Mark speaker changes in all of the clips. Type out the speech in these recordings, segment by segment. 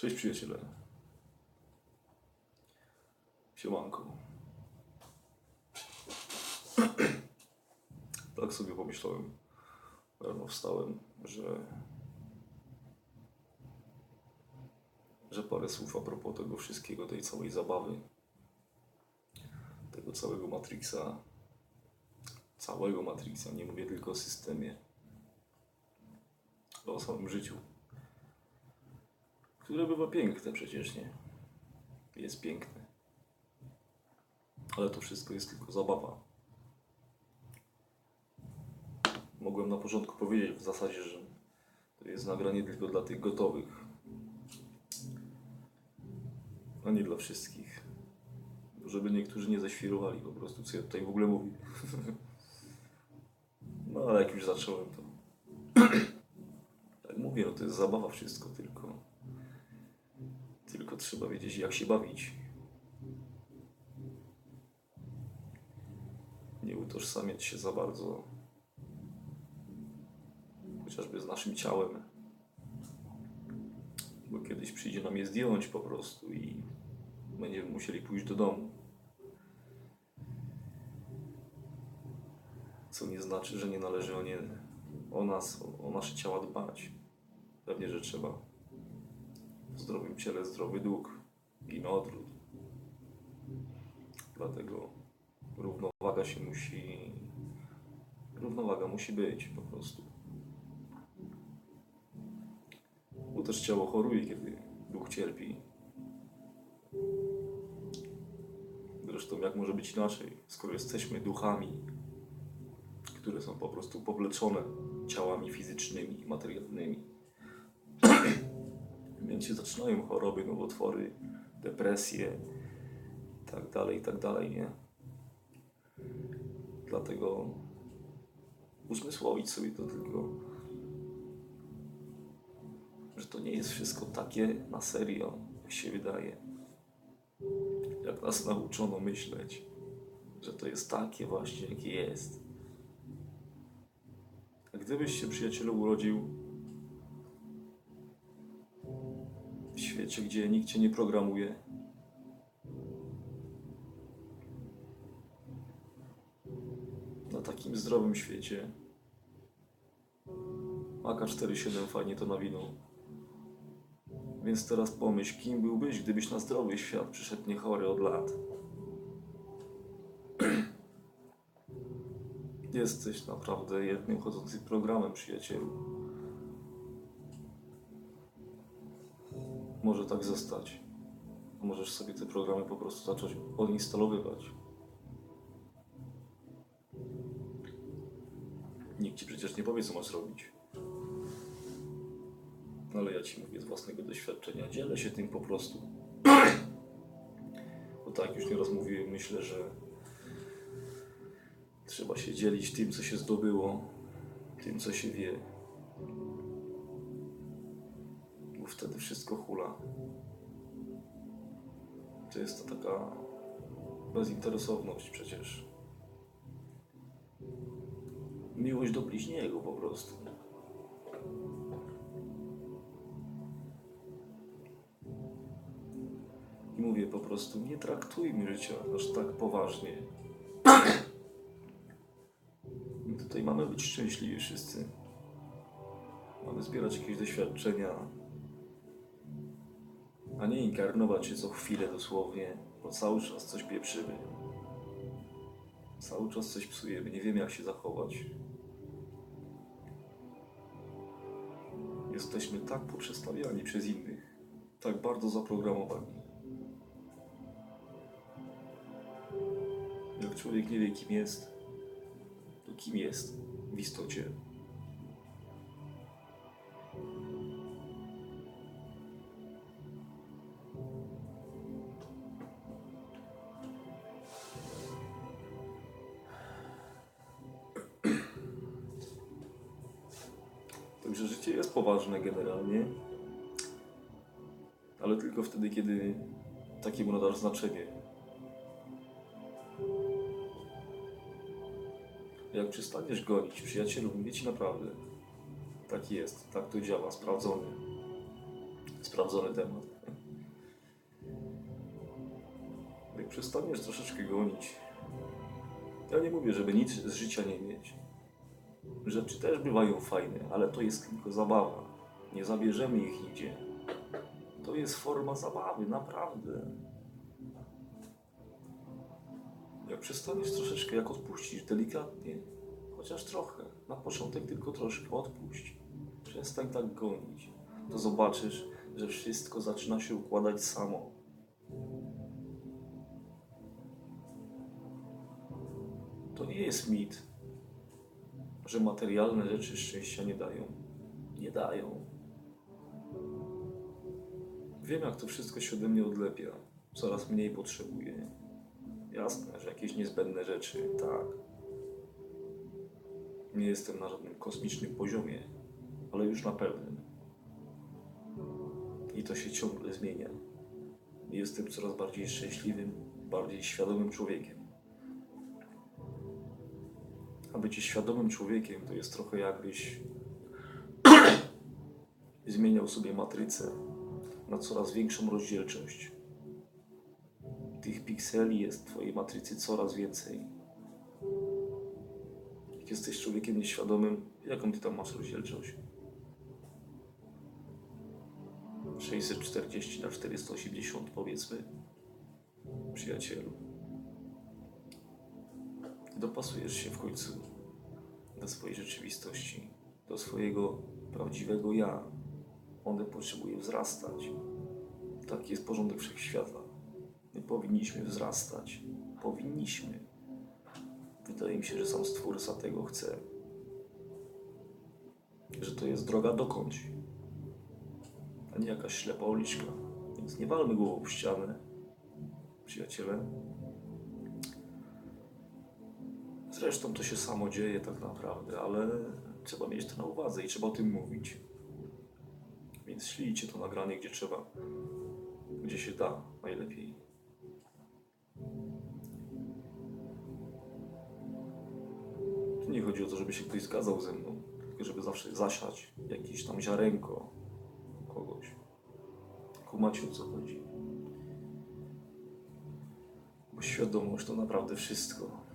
Speaker 1: Cześć przyjaciele. Siemanko. tak sobie pomyślałem. Rano wstałem, że że parę słów a propos tego wszystkiego, tej całej zabawy, tego całego Matrixa, całego Matrixa, nie mówię tylko o systemie, o samym życiu, które bywa piękne przecież, nie? Jest piękne. Ale to wszystko jest tylko zabawa. Mogłem na początku powiedzieć w zasadzie, że to jest nagranie tylko dla tych gotowych, a nie dla wszystkich. Żeby niektórzy nie zaświrowali po prostu, co ja tutaj w ogóle mówię. No ale jak już zacząłem, to... Jak mówię, no to jest zabawa wszystko, tylko... Trzeba wiedzieć, jak się bawić. Nie utożsamiać się za bardzo chociażby z naszym ciałem. Bo kiedyś przyjdzie nam je zdjąć po prostu i będziemy musieli pójść do domu. Co nie znaczy, że nie należy o nie, o nas, o nasze ciała dbać. Pewnie, że trzeba. W zdrowym ciele zdrowy duch i na odwrót. Dlatego równowaga się musi. Równowaga musi być po prostu. Bo też ciało choruje, kiedy duch cierpi. Zresztą jak może być inaczej, skoro jesteśmy duchami, które są po prostu powleczone ciałami fizycznymi, materialnymi. Się zaczynają choroby, nowotwory, depresje, i tak dalej, i tak dalej, nie? Dlatego uzmysłowić sobie to tylko, że to nie jest wszystko takie na serio, jak się wydaje. Jak nas nauczono myśleć, że to jest takie właśnie, jakie jest. Gdybyś się, przyjacielu, urodził świecie, gdzie nikt cię nie programuje, na takim zdrowym świecie, AK-47 fajnie to nawinął. Więc teraz pomyśl, kim byłbyś, gdybyś na zdrowy świat przyszedł niechory od lat. Jesteś naprawdę jednym chodzącym programem, przyjacielu. Może tak zostać. Możesz sobie te programy po prostu zacząć odinstalowywać. Nikt ci przecież nie powie, co masz robić. Ale ja ci mówię z własnego doświadczenia. Dzielę się tym po prostu. Bo tak, już nieraz mówiłem, myślę, że trzeba się dzielić tym, co się zdobyło, tym, co się wie. Wtedy wszystko hula. To jest to taka bezinteresowność przecież. Miłość do bliźniego po prostu. I mówię po prostu, nie traktujmy życia aż tak poważnie. My tutaj mamy być szczęśliwi wszyscy. Mamy zbierać jakieś doświadczenia, nie inkarnować się co chwilę dosłownie, bo cały czas coś pieprzymy. Cały czas coś psujemy, nie wiemy jak się zachować. Jesteśmy tak poprzestawiani przez innych, tak bardzo zaprogramowani. Jak człowiek nie wie, kim jest, to kim jest w istocie. Także życie jest poważne generalnie, ale tylko wtedy, kiedy takiemu nadasz znaczenie. Jak przestaniesz gonić, przyjacielu, mówię ci naprawdę. Tak jest, tak to działa, sprawdzone. Sprawdzony temat. Jak przestaniesz troszeczkę gonić. Ja nie mówię, żeby nic z życia nie mieć. Rzeczy też bywają fajne, ale to jest tylko zabawa. Nie zabierzemy ich nigdzie. To jest forma zabawy, naprawdę. Jak przestaniesz troszeczkę, jak odpuścisz delikatnie, chociaż trochę, na początek tylko troszkę odpuść. Przestań tak gonić. To zobaczysz, że wszystko zaczyna się układać samo. To nie jest mit, że materialne rzeczy szczęścia nie dają. Nie dają. Wiem, jak to wszystko się ode mnie odlepia. Coraz mniej potrzebuję. Jasne, że jakieś niezbędne rzeczy, tak. Nie jestem na żadnym kosmicznym poziomie, ale już na pewnym. I to się ciągle zmienia. Jestem coraz bardziej szczęśliwym, bardziej świadomym człowiekiem. A bycie świadomym człowiekiem to jest trochę jakbyś zmieniał sobie matrycę na coraz większą rozdzielczość. Tych pikseli jest w Twojej matrycy coraz więcej. Jak jesteś człowiekiem nieświadomym, jaką Ty tam masz rozdzielczość? 640 na 480 powiedzmy. Przyjacielu. Dopasujesz się w końcu do swojej rzeczywistości, do swojego prawdziwego ja. One potrzebuje wzrastać. Taki jest porządek wszechświata. My powinniśmy wzrastać. Powinniśmy. Wydaje mi się, że sam Stwórca tego chce. Że to jest droga dokądś, a nie jakaś ślepa uliczka. Więc nie walmy głową w ścianę, przyjaciele. Zresztą to się samo dzieje tak naprawdę, ale trzeba mieć to na uwadze i trzeba o tym mówić. Więc ślijcie to nagranie gdzie trzeba, gdzie się da najlepiej. Tu nie chodzi o to, żeby się ktoś zgadzał ze mną, tylko żeby zawsze zasiać jakieś tam ziarenko kogoś. Kumacie o co chodzi. Bo świadomość to naprawdę wszystko.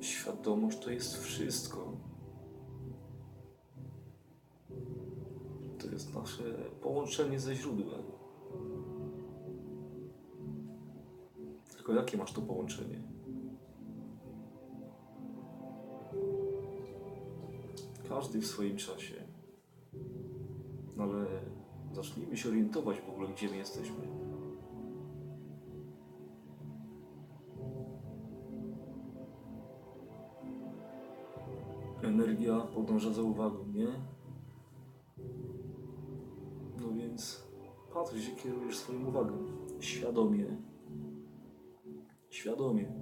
Speaker 1: Świadomość to jest wszystko. To jest nasze połączenie ze źródłem. Tylko jakie masz to połączenie? Każdy w swoim czasie. No ale zacznijmy się orientować w ogóle, gdzie my jesteśmy. Energia podąża za uwagą, nie? No więc patrz, gdzie kierujesz swoją uwagę. Świadomie. Świadomie.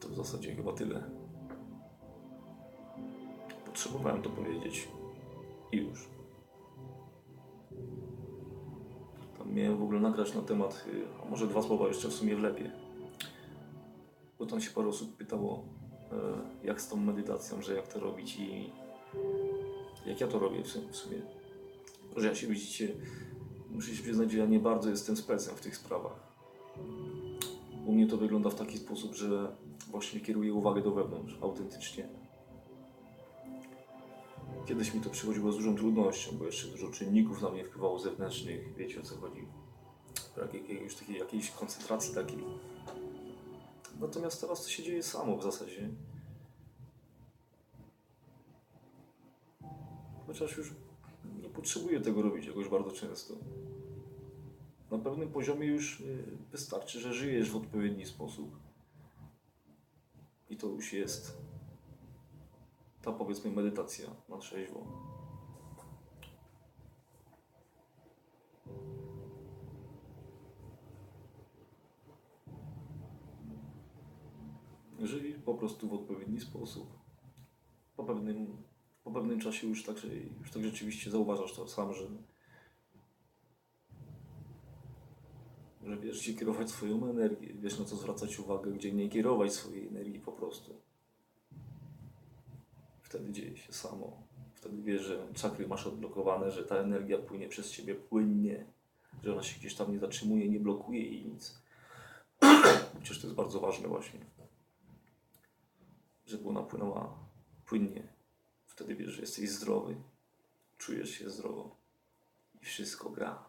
Speaker 1: To w zasadzie chyba tyle. Potrzebowałem to powiedzieć. I już. Tam miałem w ogóle nagrać na temat, y, a może dwa słowa jeszcze w sumie wlepię. Bo tam się parę osób pytało, e, jak z tą medytacją, że jak to robić i jak ja to robię w sumie. Że ja się widzicie, muszę się przyznać, że ja nie bardzo jestem specem w tych sprawach. U mnie to wygląda w taki sposób, że właśnie kieruję uwagę do wewnątrz, autentycznie. Kiedyś mi to przychodziło z dużą trudnością, bo jeszcze dużo czynników na mnie wpływało zewnętrznych, wiecie o co chodzi. Brak jakiejś takiej jakiejś koncentracji takiej. Natomiast teraz to się dzieje samo w zasadzie. Chociaż już nie potrzebuję tego robić jakoś bardzo często. Na pewnym poziomie już y, wystarczy, że żyjesz w odpowiedni sposób. I to już jest ta powiedzmy medytacja na trzeźwo. Żyj po prostu w odpowiedni sposób. Po pewnym, po pewnym czasie już tak, już tak rzeczywiście zauważasz to sam, że że wiesz, gdzie kierować swoją energię, wiesz na co zwracać uwagę, gdzie nie kierować swojej energii po prostu. Wtedy dzieje się samo. Wtedy wiesz, że czakry masz odblokowane, że ta energia płynie przez ciebie płynnie, że ona się gdzieś tam nie zatrzymuje, nie blokuje i nic. Przecież to jest bardzo ważne właśnie. Żeby ona płynęła płynnie. Wtedy wiesz, że jesteś zdrowy, czujesz się zdrowo i wszystko gra.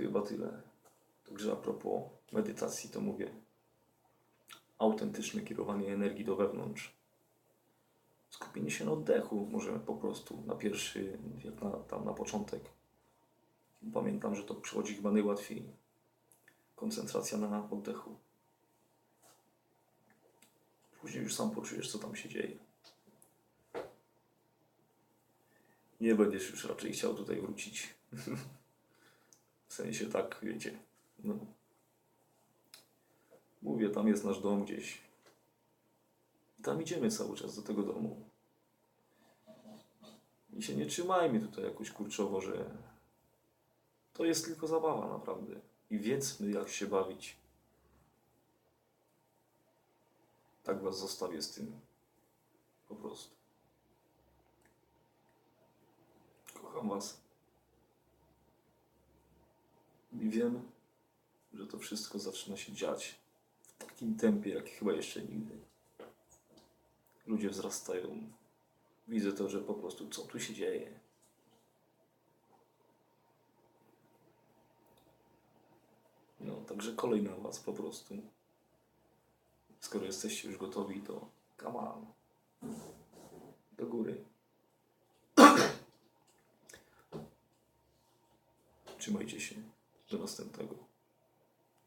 Speaker 1: Chyba tyle. Także a propos medytacji, to mówię. Autentyczne kierowanie energii do wewnątrz. Skupienie się na oddechu, możemy po prostu na pierwszy, jak na, tam na początek. Pamiętam, że to przychodzi chyba najłatwiej. Koncentracja na oddechu. Później już sam poczujesz, co tam się dzieje. Nie będziesz już raczej chciał tutaj wrócić. Sensie tak, wiecie. No. Mówię, tam jest nasz dom gdzieś. I tam idziemy cały czas do tego domu. I się nie trzymajmy tutaj jakoś kurczowo, że to jest tylko zabawa naprawdę. I wiedzmy, jak się bawić. Tak was zostawię z tym. Po prostu. Kocham was. I wiem, że to wszystko zaczyna się dziać w takim tempie, jak chyba jeszcze nigdy. Ludzie wzrastają. Widzę to, że po prostu co tu się dzieje. No, także kolej na was po prostu. Skoro jesteście już gotowi, to come on. Do góry. Trzymajcie się. Do następnego.